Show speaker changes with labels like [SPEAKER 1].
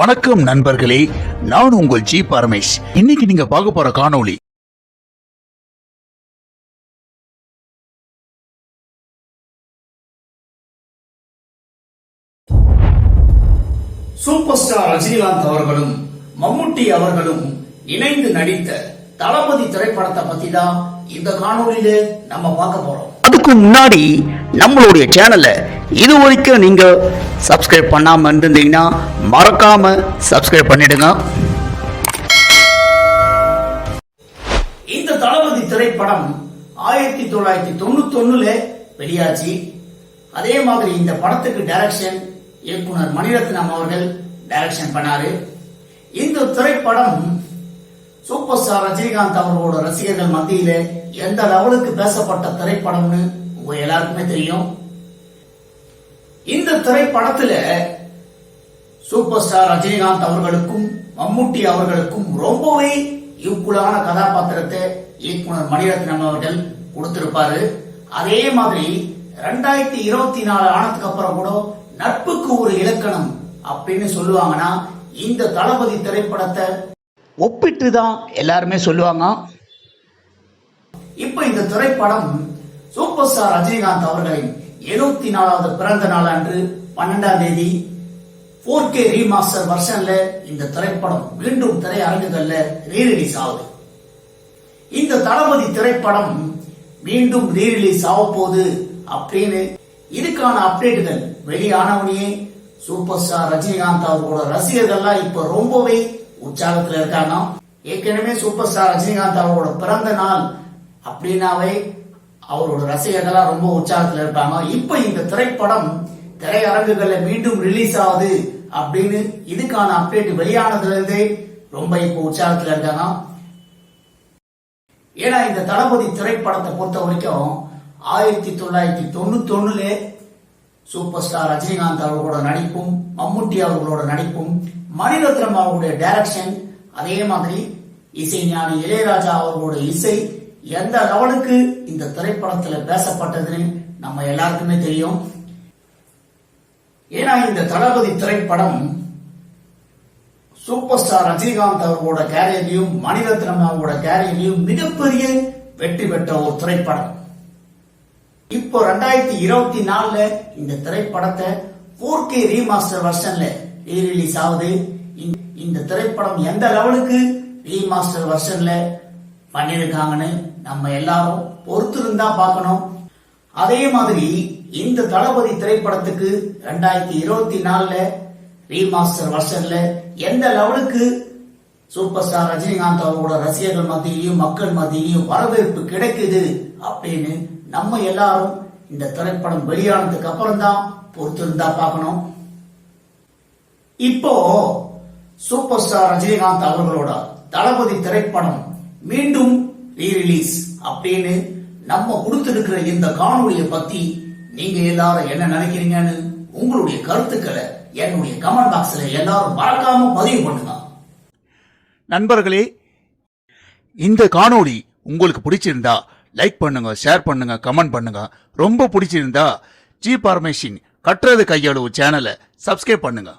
[SPEAKER 1] வணக்கம் நண்பர்களே நான் உங்கள் ஜி பரமேஷ். இன்னைக்கு நீங்க பார்க்க போற காணொளி
[SPEAKER 2] சூப்பர் ஸ்டார் ரஜினிகாந்த் அவர்களும் மம்முட்டி அவர்களும் இணைந்து நடித்த தளபதி திரைப்படத்தை பத்தி தான் இந்த காணொலியில நம்ம பார்க்க போறோம். அதுக்கு முன்னாடி நம்மளுடைய சேனலை இது வரைக்கும் நீங்க சப்ஸ்கிரைப் பண்ணாம இருந்தீங்கன்னா மறக்காம சப்ஸ்கிரைப் பண்ணிடுங்க. இந்த தளபதி திரைப்படம் ஆயிரத்தி தொள்ளாயிரத்தி தொண்ணூத்தி ஒண்ணுல வெளியாச்சு. அதே மாதிரி இந்த படத்துக்கு டைரக்ஷன் இயக்குனர் மணிரத்னம் அவர்கள் டைரக்ஷன் பண்ணாரு. இந்த திரைப்படம் சூப்பர் ஸ்டார் ரஜினிகாந்த் அவர்களோட ரசிகர்கள் மத்தியில எந்த லெவலுக்கு பேசப்பட்ட திரைப்படம்னு உங்க எல்லாருக்குமே தெரியும். இந்த திரைப்படத்துல சூப்பர் ஸ்டார் ரஜினிகாந்த் அவர்களுக்கும் மம்முட்டி அவர்களுக்கும் ரொம்பவே ஈக்குவலான கதாபாத்திரத்தை இயக்குனர் மணிரத்னம் அவர்கள் கொடுத்திருப்பாரு. அதே மாதிரி ரெண்டாயிரத்தி இருபத்தி நாலு ஆனதுக்கு அப்புறம் கூட நட்புக்கு ஒரு இலக்கணம் அப்படின்னு சொல்லுவாங்கன்னா இந்த தளபதி திரைப்படத்தை ஒப்பிட்டு தான் எல்லாருமே சொல்லுவாங்க. இப்ப இந்த திரைப்படம் சூப்பர் ஸ்டார் ரஜினிகாந்த் அவர்களின் எழுபத்தி நாலாவது பிறந்த நாள் அன்று பன்னெண்டாம் தேதி போர் கே ரீமாஸ்டர் வருஷன்ல இந்த திரைப்படம் மீண்டும் திரையரங்குகள்ல ரீரிலீஸ் ஆகுது. இந்த தளபதி திரைப்படம் மீண்டும் ரீரிலீஸ் ஆக போகுது அப்படின்னு இதுக்கான அப்டேட்டுகள் வெளியானவனையே சூப்பர் ஸ்டார் ரஜினிகாந்த் அவர்களோட ரசிகர்கள்லாம் இப்ப ரொம்பவே உற்சாகத்துல இருக்காங்க. ஏற்கனவே சூப்பர் ஸ்டார் ரஜினிகாந்த் அவரோட பிறந்த நாள் அப்படின்னாவே அவரோட ரசிகர்கள்லாம் ரொம்ப உற்சாகத்துல இருப்பாங்க. இப்ப இந்த திரைப்படம் திரையரங்குகள்ல மீண்டும் ரிலீஸ் ஆகுது அப்படின்னு இதுக்கான அப்டேட் வெளியானதுல இருந்தே ரொம்ப இப்போ உற்சாகத்துல இருக்காங்க. ஏன்னா இந்த தளபதி திரைப்படத்தை பொறுத்த வரைக்கும் ஆயிரத்தி தொள்ளாயிரத்தி தொண்ணூத்தி ஒண்ணுல சூப்பர் ஸ்டார் ரஜினிகாந்த் அவர்களோட நடிப்பும் மம்முட்டி அவர்களோட நடிப்பும் மணிரத்னம் அவர்களுடைய டைரக்ஷன் அதே மாதிரி இசை ஞானி இளையராஜா அவர்களோட இசை எந்த லெவலுக்கு இந்த திரைப்படத்துல பேசப்பட்டதுன்னு நம்ம எல்லாருக்குமே தெரியும். ஏன்னா இந்த தளபதி திரைப்படம் சூப்பர் ஸ்டார் ரஜினிகாந்த் அவர்களோட கேரியர்லயும் மணிரத்னம் அவர்களோட கேரியர்லயும் மிகப்பெரிய வெற்றி பெற்ற ஒரு திரைப்படம். இப்போ ரெண்டாயிரத்தி இருபத்தி நாலுல இந்த திரைப்படத்தை போர் கே ரீமாஸ்டர் வெர்ஷன்ல ரீரிலீஸ் ஆகுது. இந்த- இந்த திரைப்படம் எந்த லெவலுக்கு ரீமாஸ்டர் வெர்ஷன்ல பண்ணியிருக்காங்கன்னு நம்ம எல்லாரும் பொறுத்திருந்தா பார்க்கணும். அதே மாதிரி இந்த தளபதி திரைப்படத்துக்கு ரெண்டாயிரத்தி இருபத்தி நாலுல ரீமாஸ்டர் வருஷன்ல எந்த லெவலுக்கு சூப்பர் ஸ்டார் ரஜினிகாந்த் அவரோட ரசிகர்கள் மத்தியிலையும் மக்கள் மத்தியிலையும் வரவேற்பு கிடைக்குது அப்படின்னு நம்ம எல்லாரும் இந்த திரைப்படம் வெளியானதுக்கு அப்புறம் தான் பொறுத்திருந்தா பார்க்கணும். இப்போ சூப்பர் ஸ்டார் ரஜினிகாந்த் அவர்களோட தளபதி திரைப்படம் மீண்டும் ரீரிலீஸ் அப்படின்னு நம்ம கொடுத்திருக்கிற இந்த காணொலியை பத்தி நீங்க எல்லாரும் என்ன நினைக்கிறீங்கன்னு உங்களுடைய கருத்துக்களை என்னுடைய கமெண்ட் பாக்ஸ்ல எல்லாரும் மறக்காம பதிவு பண்ணுங்க.
[SPEAKER 1] நண்பர்களே இந்த காணொளி உங்களுக்கு பிடிச்சிருந்தா லைக் பண்ணுங்க ஷேர் பண்ணுங்க கமெண்ட் பண்ணுங்க. ரொம்ப பிடிச்சிருந்தா ஜி பார்மேஷின் கட்டுறது கையளவு சேனலை சப்ஸ்கிரைப் பண்ணுங்க.